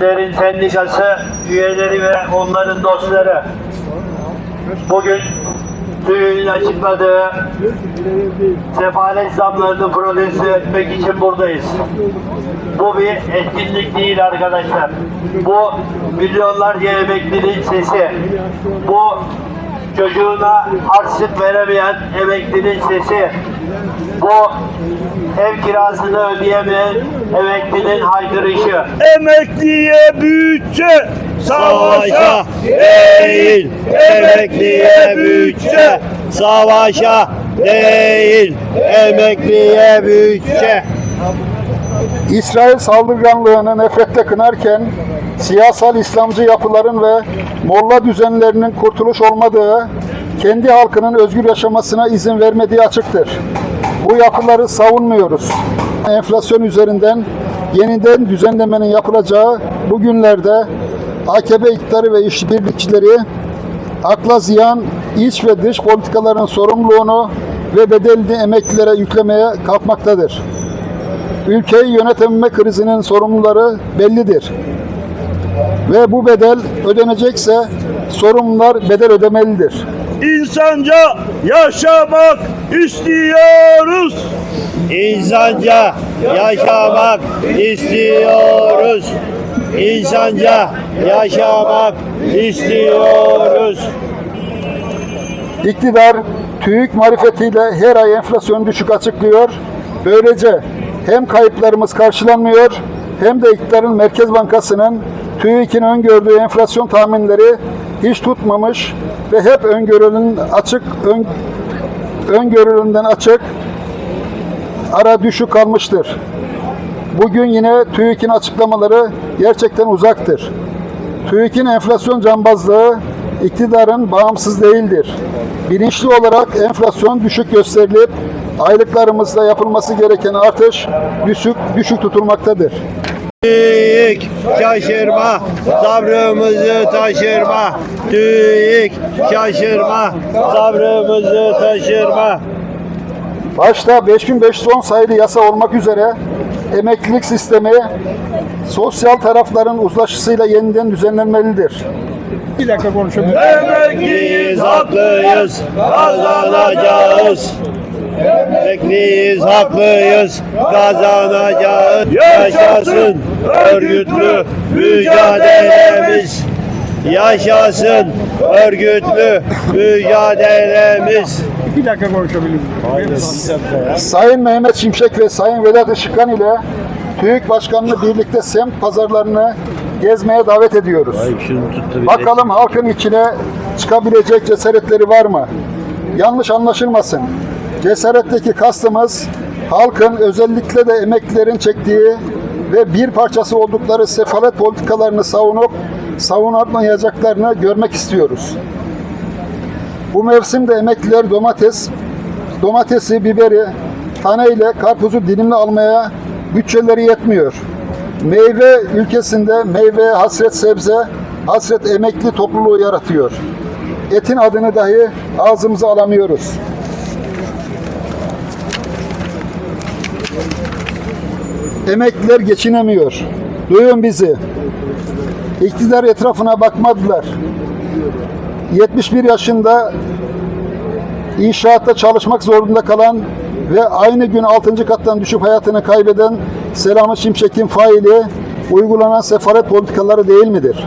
Derin Sendikası üyeleri ve onların dostları bugün TÜİ'nin açıkladığı sefalet zamlarını protesto etmek için buradayız. Bu bir etkinlik değil arkadaşlar. Bu milyonlarca emeklinin sesi. Bu çocuğuna harçlık veremeyen emeklinin sesi. Bu ev kirasını ödeyemeyen emeklinin haykırışı. Emekliye bütçe Savaşa değil, emekliye bütçe. Savaşa değil, emekliye bütçe. İsrail saldırganlığını nefretle kınarken siyasal İslamcı yapıların ve molla düzenlerinin kurtuluş olmadığı, kendi halkının özgür yaşamasına izin vermediği açıktır. Bu yapıları savunmuyoruz. Enflasyon üzerinden yeniden düzenlemenin yapılacağı bu günlerde AKP iktidarı ve işbirlikçileri akla ziyan iç ve dış politikaların sorumluluğunu ve bedelini emeklilere yüklemeye kalkmaktadır. Ülkeyi yönetememe krizinin sorumluları bellidir. Ve bu bedel ödenecekse sorumlular bedel ödemelidir. insanca yaşamak istiyoruz. İnsanca yaşamak istiyoruz. İnsanca yaşamak istiyoruz. İktidar TÜİK marifetiyle her ay enflasyonu düşük açıklıyor. Böylece hem kayıplarımız karşılanmıyor hem de iktidarın Merkez Bankası'nın TÜİK'in öngördüğü enflasyon tahminleri hiç tutmamış ve hep öngörünün açık ön, öngörülünden açık ara düşük kalmıştır. Bugün yine TÜİK'in açıklamaları gerçekten uzaktır. TÜİK'in enflasyon cambazlığı iktidarın bağımsız değildir. Bilinçli olarak enflasyon düşük gösterilip aylıklarımızda yapılması gereken artış düşük düşük tutulmaktadır. TÜİK şaşırma, sabrımızı taşırma. TÜİK şaşırma, sabrımızı taşırma. Başta 5510 sayılı yasa olmak üzere emeklilik sistemi sosyal tarafların uzlaşısıyla yeniden düzenlenmelidir. Emekliyiz, haklıyız, kazanacağız. Emekliyiz, haklıyız, kazanacağız. Yaşasın örgütlü mücadelemiz. Yaşasın örgütlü mücadelemiz. Sayın Mehmet Şimşek ve Sayın Vedat Işıkhan ile TÜİK Başkanı'nı birlikte semt pazarlarını gezmeye davet ediyoruz. Bakalım halkın içine çıkabilecek cesaretleri var mı? Yanlış anlaşılmasın. Cesaretteki kastımız halkın özellikle de emeklilerin çektiği ve bir parçası oldukları sefalet politikalarını savunup savunamayacaklarını görmek istiyoruz. Bu mevsimde emekliler domates, domatesi, biberi, taneyle karpuzu dilimle almaya bütçeleri yetmiyor. Meyve ülkesinde meyve hasret sebze, hasret emekli topluluğu yaratıyor. Etin adını dahi ağzımıza alamıyoruz. Emekliler geçinemiyor. Duyun bizi. İktidar etrafına bakmadılar. 71 yaşında inşaatta çalışmak zorunda kalan ve aynı gün 6. kattan düşüp hayatını kaybeden Selamat Şimşek'in faili uygulanan sefaret politikaları değil midir?